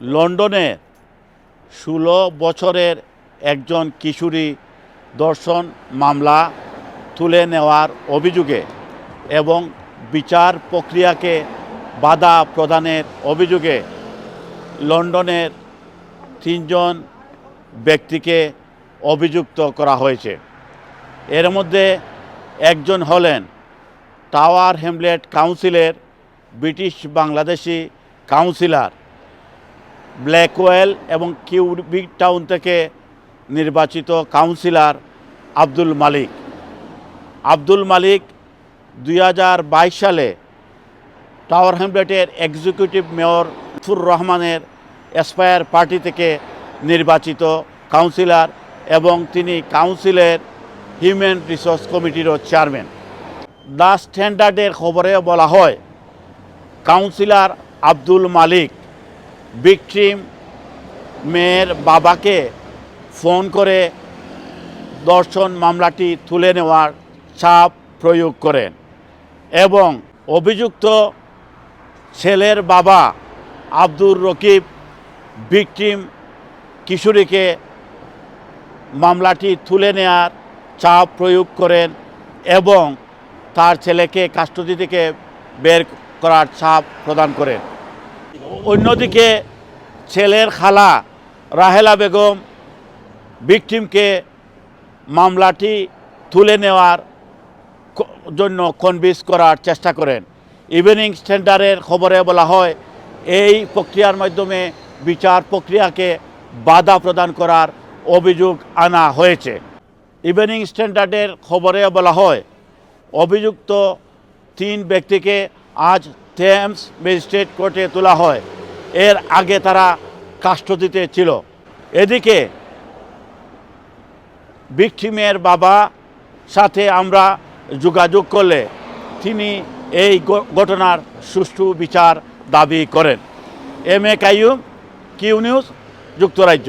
লন্ডনে ষোলো বছরের একজন কিশোরী দর্শন মামলা তুলে নেওয়ার অভিযোগে এবং বিচার প্রক্রিয়াকে বাধা প্রদানের অভিযোগে লন্ডনের তিনজন ব্যক্তিকে অভিযুক্ত করা হয়েছে। এর মধ্যে একজন হলেন টাওয়ার হ্যামলেট কাউন্সিলের ব্রিটিশ বাংলাদেশি কাউন্সিলর। ব্ল্যাকওয়েল এবং কিউবিক টাউন থেকে নির্বাচিত কাউন্সিলর আব্দুল মালিক। আব্দুল মালিক দুই হাজার বাইশ সালে টাওয়ার হ্যামলেটের এক্সিকিউটিভ মেয়র ফুর রহমানের এসপায়ার পার্টি থেকে নির্বাচিত কাউন্সিলর এবং তিনি কাউন্সিলের হিউম্যান রিসোর্স কমিটিরও চেয়ারম্যান। দ্য স্ট্যান্ডার্ডের খবরে বলা হয়, কাউন্সিলর আব্দুল মালিক ভিকটিম মেয়ের বাবাকে ফোন করে দর্শন মামলাটি তুলে নেওয়ার চাপ প্রয়োগ করেন এবং অভিযুক্ত ছেলের বাবা আব্দুর রকিব ভিকটিম কিশোরীকে মামলাটি তুলে নেয়ার চাপ প্রয়োগ করেন এবং তার ছেলেকে কাস্টডি থেকে বের করার চাপ প্রদান করেন। অন্যদিকে ছেলের খালা রাহেলা বেগম ভিকটিমকে মামলাটি তুলে নেওয়ার জন্য কনভিন্স করার চেষ্টা করেন। ইভিনিং স্ট্যান্ডার্ডের খবরে বলা হয়, এই প্রক্রিয়ার মাধ্যমে বিচার প্রক্রিয়াকে বাধা প্রদান করার অভিযোগ আনা হয়েছে। ইভিনিং স্ট্যান্ডার্ডের খবরে বলা হয়, অভিযুক্ত তিন ব্যক্তিকে আজ থেমস ম্যাজিস্ট্রেট কোর্টে তোলা হয়। এর আগে তারা কাস্টডিতে ছিল। এদিকে ভিকটিমের বাবা সাথে আমরা যোগাযোগ করলে তিনি এই ঘটনার সুষ্ঠু বিচার দাবি করেন। M A Kaiyum, Q news, যুক্তরাজ্য।